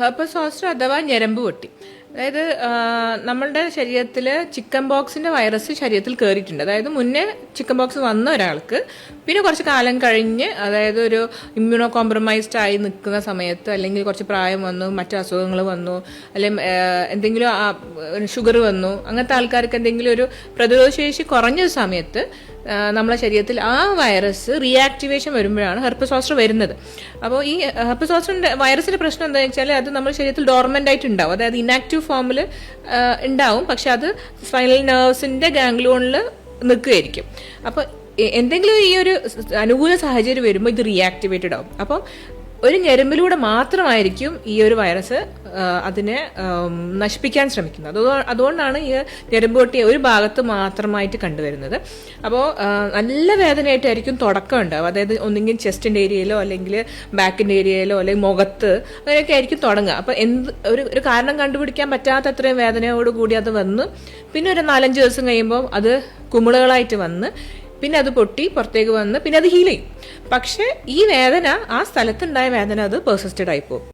Herpes zoster അഥവാ ഞരമ്പ് പൊട്ടി. അതായത് നമ്മളുടെ ശരീരത്തിൽ ചിക്കൻ ബോക്സിന്റെ വൈറസ് ശരീരത്തിൽ കയറിയിട്ടുണ്ട് അതായത് മുന്നേ ചിക്കൻ ബോക്സ് വന്ന ഒരാൾക്ക് പിന്നെ കുറച്ച് കാലം കഴിഞ്ഞ് അതായത് ഒരു ഇമ്മ്യൂണോ കോംപ്രമൈസ്ഡ് ആയി നിൽക്കുന്ന സമയത്ത് അല്ലെങ്കിൽ കുറച്ച് പ്രായം വന്നു മറ്റു അസുഖങ്ങൾ വന്നു അല്ലെങ്കിൽ എന്തെങ്കിലും ഷുഗർ വന്നു അങ്ങനത്തെ ആൾക്കാർക്ക് എന്തെങ്കിലും ഒരു പ്രതിരോധശേഷി കുറഞ്ഞ സമയത്ത് നമ്മളെ ശരീരത്തിൽ ആ വൈറസ് റിയാക്ടിവേഷൻ വരുമ്പോഴാണ് ഹെർപ്പസോസ്റ്റർ വരുന്നത്. അപ്പോൾ ഈ ഹെർപ്പസോസ്റ്ററിന്റെ വൈറസിന്റെ പ്രശ്നം എന്താണെന്ന് വെച്ചാൽ അത് നമ്മുടെ ശരീരത്തിൽ ഡോർമെന്റ് ആയിട്ട് ഉണ്ടാവും. അതായത് ഇനാക്റ്റീവ് ഫോമിൽ ഉണ്ടാവും. പക്ഷെ അത് സ്പൈനൽ നെർവ്സിന്റെ ഗാംഗ്ലോണിൽ നിൽക്കുകയായിരിക്കും അപ്പോൾ എന്തെങ്കിലും ഈ ഒരു അനുകൂല സാഹചര്യം വരുമ്പോൾ ഇത് റിയാക്ടിവേറ്റഡ് ആവും. അപ്പം ഒരു ഞെരമ്പിലൂടെ മാത്രമായിരിക്കും ഈ ഒരു വൈറസ് അതിനെ നശിപ്പിക്കാൻ ശ്രമിക്കുന്നത്. അതോ അതുകൊണ്ടാണ് ഈ ഞെരമ്പ് പൊട്ടിയ ഒരു ഭാഗത്ത് മാത്രമായിട്ട് കണ്ടുവരുന്നത്. അപ്പോൾ നല്ല വേദനയായിട്ടായിരിക്കും തുടക്കം ഉണ്ടാവും അതായത് ഒന്നുകിൽ ചെസ്റ്റിന്റെ ഏരിയയിലോ അല്ലെങ്കിൽ ബാക്കിന്റെ ഏരിയയിലോ അല്ലെങ്കിൽ മുഖത്ത് അങ്ങനെയൊക്കെ ആയിരിക്കും തുടങ്ങുക. അപ്പോൾ എന്ത് ഒരു ഒരു കാരണം കണ്ടുപിടിക്കാൻ പറ്റാത്ത അത്രയും വേദനയോട് കൂടി അത് വന്ന് പിന്നെ ഒരു നാലഞ്ച് ദിവസം കഴിയുമ്പോൾ അത് കുമിളകളായിട്ട് വന്ന് പിന്നെ അത് പൊട്ടി പുറത്തേക്ക് വന്ന് പിന്നെ അത് ഹീൽ ചെയ്യും. പക്ഷേ ഈ വേദന ആ സ്ഥലത്തുണ്ടായ വേദന അത് പെർസിസ്റ്റഡ് ആയി പോകും.